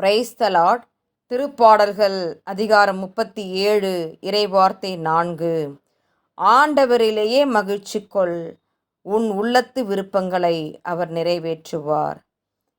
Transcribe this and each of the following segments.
Praise the Lord திருப்பாடல்கள் அதிகாரம் முப்பத்தி ஏழு இறைவார்த்தை நான்கு. ஆண்டவரிலேயே மகிழ்ச்சி கொள் உன் உள்ளத்து விருப்பங்களை அவர் நிறைவேற்றுவார்.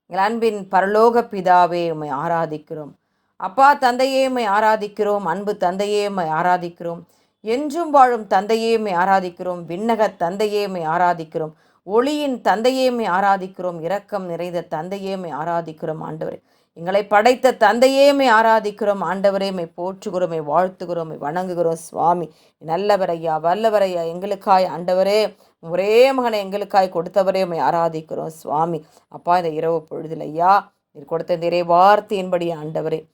எங்கள் அன்பின் பரலோக பிதாவே உமை ஆராதிக்கிறோம். அப்பா தந்தையே உமை ஆராதிக்கிறோம். அன்பு தந்தையே உமை ஆராதிக்கிறோம். என்றும் வாழும் தந்தையே உமை ஆராதிக்கிறோம். விண்ணக தந்தையே உமை ஆராதிக்கிறோம். ஒளியின் தந்தையே ஆராதிக்கிறோம். இரக்கம் நிறைந்த தந்தையே ஆராதிக்கிறோம் ஆண்டவரே. எங்களை படைத்த தந்தையேமை ஆராதிக்கிறோம். ஆண்டவரேமை போற்றுகிறோமை வாழ்த்துகிறோமே வணங்குகிறோம். சுவாமி நல்லவரையா வல்லவரையா எங்களுக்காய் ஆண்டவரே. ஒரே மகனை எங்களுக்காய் கொடுத்தவரே உமை ஆராதிக்கிறோம். சுவாமி அப்பா இந்த இரவு பொழுதில் ஐயா நீர் கொடுத்த இந்த இறை வார்த்தையின்படி ஆண்டவரே.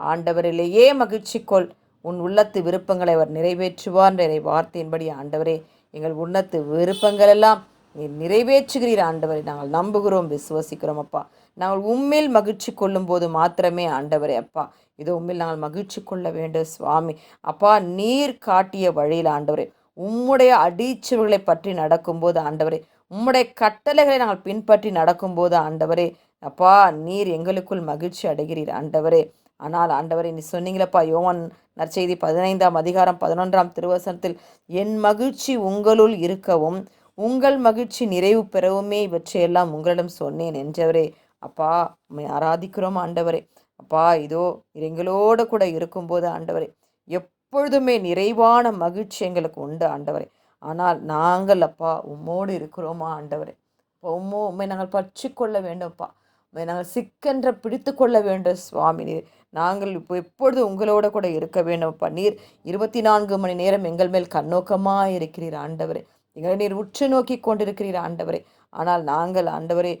ஆண்டவரிலேயே மகிழ்ச்சி கொள். உன் உள்ளத்து விருப்பங்களை அவர் நிறைவேற்றுவார். என்ற இறை வார்த்தையின்படி ஆண்டவரே. எங்கள் உன்னத்து விருப்பங்கள் எல்லாம் நீர் நிறைவேற்றுகிறீர் ஆண்டவரை. நாங்கள் நம்புகிறோம் விசுவசிக்கிறோம் அப்பா. நாங்கள் உண்மையில் மகிழ்ச்சி கொள்ளும் போது மாத்திரமே ஆண்டவரே அப்பா. இதோ உண்மையில் நாங்கள் மகிழ்ச்சி கொள்ள வேண்டும் சுவாமி. அப்பா நீர் காட்டிய வழியில் ஆண்டவரே உம்முடைய அடிச்சுவர்களை பற்றி நடக்கும்போது ஆண்டவரே உம்முடைய கட்டளைகளை நாங்கள் பின்பற்றி நடக்கும்போது ஆண்டவரே அப்பா நீர் எங்களுக்குள் மகிழ்ச்சி அடைகிறீர் ஆண்டவரே. ஆனால் ஆண்டவரே நீ சொன்னீங்களப்பா யோவான் நற்செய்தி பதினைந்தாம் அதிகாரம் பதினொன்றாம் திருவசனத்தில் என் மகிழ்ச்சி உங்களுள் இருக்கவும் உங்கள் மகிழ்ச்சி நிறைவு பெறவுமே இவற்றையெல்லாம் உங்களிடம் சொன்னேன் என்றவரே. அப்பா உம்மை ஆராதிக்கிறோம் ஆண்டவரே. அப்பா இதோ எங்களோட கூட இருக்கும்போது ஆண்டவரே. எப்பொழுதுமே நிறைவான மகிழ்ச்சி எங்களுக்கு உண்டு ஆண்டவரே. ஆனால் நாங்கள் அப்பா உம்மோடு இருக்கிறோமா ஆண்டவரே? இப்போ உம்மோ உம்மை நாங்கள் பற்றி கொள்ள வேண்டும்ப்பா உண்மை நாங்கள் சிக்கென்ற பிடித்து கொள்ள வேண்டும் சுவாமி நீர். நாங்கள் இப்போ எப்பொழுது உங்களோட கூட இருக்க வேண்டும்ப்பா நீர் இருபத்தி நான்கு மணி நேரம் எங்கள் மேல் கண்ணோக்கமாக இருக்கிறீர் ஆண்டவரே. எங்களை நீர் உற்று நோக்கி கொண்டிருக்கிறீர் ஆண்டவரே. ஆனால் நாங்கள் ஆண்டவரே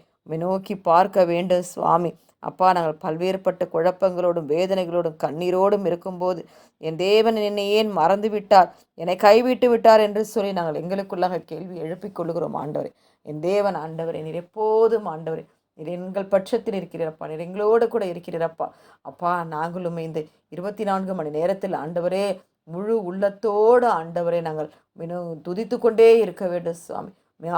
நோக்கி பார்க்க வேண்டும் சுவாமி. அப்பா நாங்கள் பல்வேறுபட்ட குழப்பங்களோடும் வேதனைகளோடும் கண்ணீரோடும் இருக்கும்போது என் தேவன் என்னை ஏன் மறந்து விட்டார் என்னை கைவிட்டு விட்டார் என்று சொல்லி நாங்கள் எங்களுக்குள்ளாக கேள்வி எழுப்பிக் கொள்கிறோம் ஆண்டவரே. என் தேவன் ஆண்டவரே நீர் எப்போதும் ஆண்டவரே. நீர் எங்கள் பட்சத்தில் இருக்கிறப்பா நீர் எங்களோடு கூட இருக்கிறப்பா அப்பா நாங்களும் இந்த இருபத்தி நான்கு மணி நேரத்தில் ஆண்டவரே முழு உள்ளத்தோடு ஆண்டவரை நாங்கள் மிகவும் துதித்து கொண்டே இருக்க வேண்டும் சுவாமி.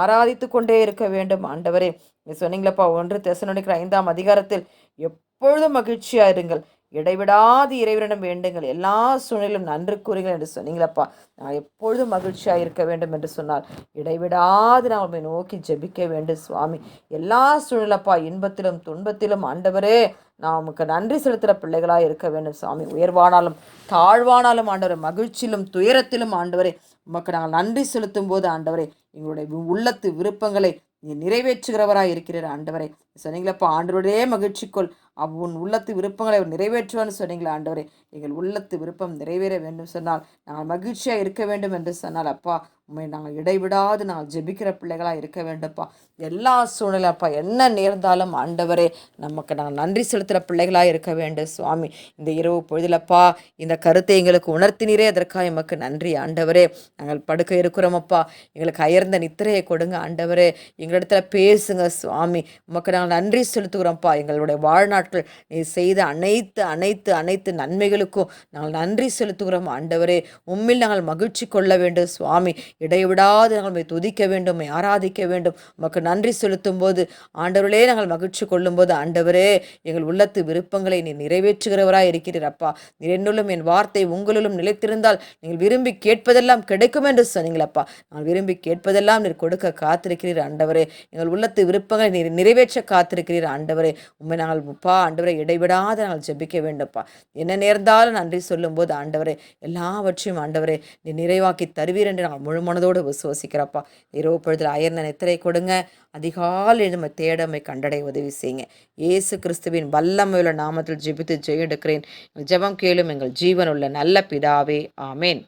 ஆராதித்து கொண்டே இருக்க வேண்டும் ஆண்டவரே. நீ சொன்னீங்களப்பா ஒன்று தெசனடிக்கிற ஐந்தாம் அதிகாரத்தில் எப்பொழுதும் மகிழ்ச்சியாக இருங்கள். இடைவிடாது இறைவனிடம் வேண்டுங்கள். எல்லா சூழ்நிலும் நன்று கூறுங்கள் என்று சொன்னீங்களப்பா நான் எப்பொழுதும் மகிழ்ச்சியாக இருக்க வேண்டும் என்று சொன்னால் இடைவிடாது நான் உண்மை நோக்கி ஜெபிக்க வேண்டும் சுவாமி. எல்லா சூழ்நிலப்பா இன்பத்திலும் துன்பத்திலும் ஆண்டவரே நான் உமக்கு நன்றி செலுத்துகிற பிள்ளைகளாக இருக்க வேண்டும் சுவாமி. உயர்வானாலும் தாழ்வானாலும் ஆண்டவரை மகிழ்ச்சியிலும் துயரத்திலும் ஆண்டவரே உமக்கு நாங்கள் நன்றி செலுத்தும் போது ஆண்டவரே எங்களுடைய உள்ளத்து விருப்பங்களை நீ நிறைவேற்றுகிறவராக இருக்கிறார் ஆண்டவரே. சொன்னீங்களப்பா ஆண்டவருடைய மகிழ்ச்சிக்குள். அவ் உன் உள்ளத்து விருப்பங்களை அவர் நிறைவேற்றுவான்னு சொன்னீங்களா ஆண்டவரே எங்கள் உள்ளத்து விருப்பம் நிறைவேற வேண்டும் சொன்னால் நாங்கள் மகிழ்ச்சியாக இருக்க வேண்டும் என்று சொன்னால் அப்பா உண்மை நாங்கள் இடைவிடாது நாங்கள் ஜெபிக்கிற பிள்ளைகளாக இருக்க வேண்டும்ப்பா. எல்லா சூழ்நிலைப்பா என்ன நேர்ந்தாலும் ஆண்டவரே நமக்கு நாங்கள் நன்றி செலுத்துகிற பிள்ளைகளாக இருக்க வேண்டும் சுவாமி. இந்த இரவு பொழுதிலப்பா இந்த கருத்தை எங்களுக்கு உணர்த்தினீரே அதற்காக எமக்கு நன்றி ஆண்டவரே. நாங்கள் படுக்க இருக்கிறோமப்பா எங்களுக்கு அயர்ந்த நித்திரையை கொடுங்க ஆண்டவரே. எங்களிடத்துல பேசுங்க சுவாமி. உமக்கு நாங்கள் நன்றி செலுத்துகிறோம்ப்பா எங்களுடைய வாழ்நாட்கள் நீ செய்த அனைத்து அனைத்து அனைத்து நன்மைகளுக்கும் நாங்கள் நன்றி செலுத்துகிறோம் ஆண்டவரே. உம்மில் நாங்கள் மகிழ்ச்சி கொள்ள வேண்டும் சுவாமி. இடைவிடாது. நாங்கள் உண்மை துதிக்க வேண்டும் உண்மை ஆராதிக்க வேண்டும். உமக்கு நன்றி செலுத்தும் போது ஆண்டவர்களே நாங்கள் மகிழ்ச்சி கொள்ளும்போது ஆண்டவரே எங்கள் உள்ளத்து விருப்பங்களை நீ நிறைவேற்றுகிறவராய் இருக்கிறீர் அப்பா. என்னுள்ளும் என் வார்த்தை உங்களிலும் நிலைத்திருந்தால் நீங்கள் விரும்பி கேட்பதெல்லாம் கிடைக்கும் என்று சொன்னீங்களப்பா நான் விரும்பி கேட்பதெல்லாம் நீர் கொடுக்க காத்திருக்கிறீர் ஆண்டவரே. எங்கள் உள்ளத்து விருப்பங்களை நீர் நிறைவேற்ற காத்திருக்கிறீர் ஆண்டவரே. உண்மை நாங்கள் பா ஆண்டவரை இடைவிடாத நாங்கள் ஜெபிக்க வேண்டும்ப்பா என்ன நேர்ந்தாலும் நன்றி சொல்லும்போது ஆண்டவரே எல்லாவற்றையும் ஆண்டவரே நீ நிறைவாக்கி தருவீர் என்று நாங்கள் முழுமையாக மனதோடு விசுவசிக்கிறப்பா. இரவு பொழுதில் அயர்ந்த நித்திரை கொடுங்க. அதிகாலை நம்ம தேடமை கண்டடைய உதவி செய்யுங்க. இயேசு கிறிஸ்துவின் வல்லமையுள்ள நாமத்தில் ஜெபித்து ஜெயெடுக்கிறேன். ஜெபம் கேளும் எங்கள் ஜீவனுள்ள நல்ல பிதாவே. ஆமேன்.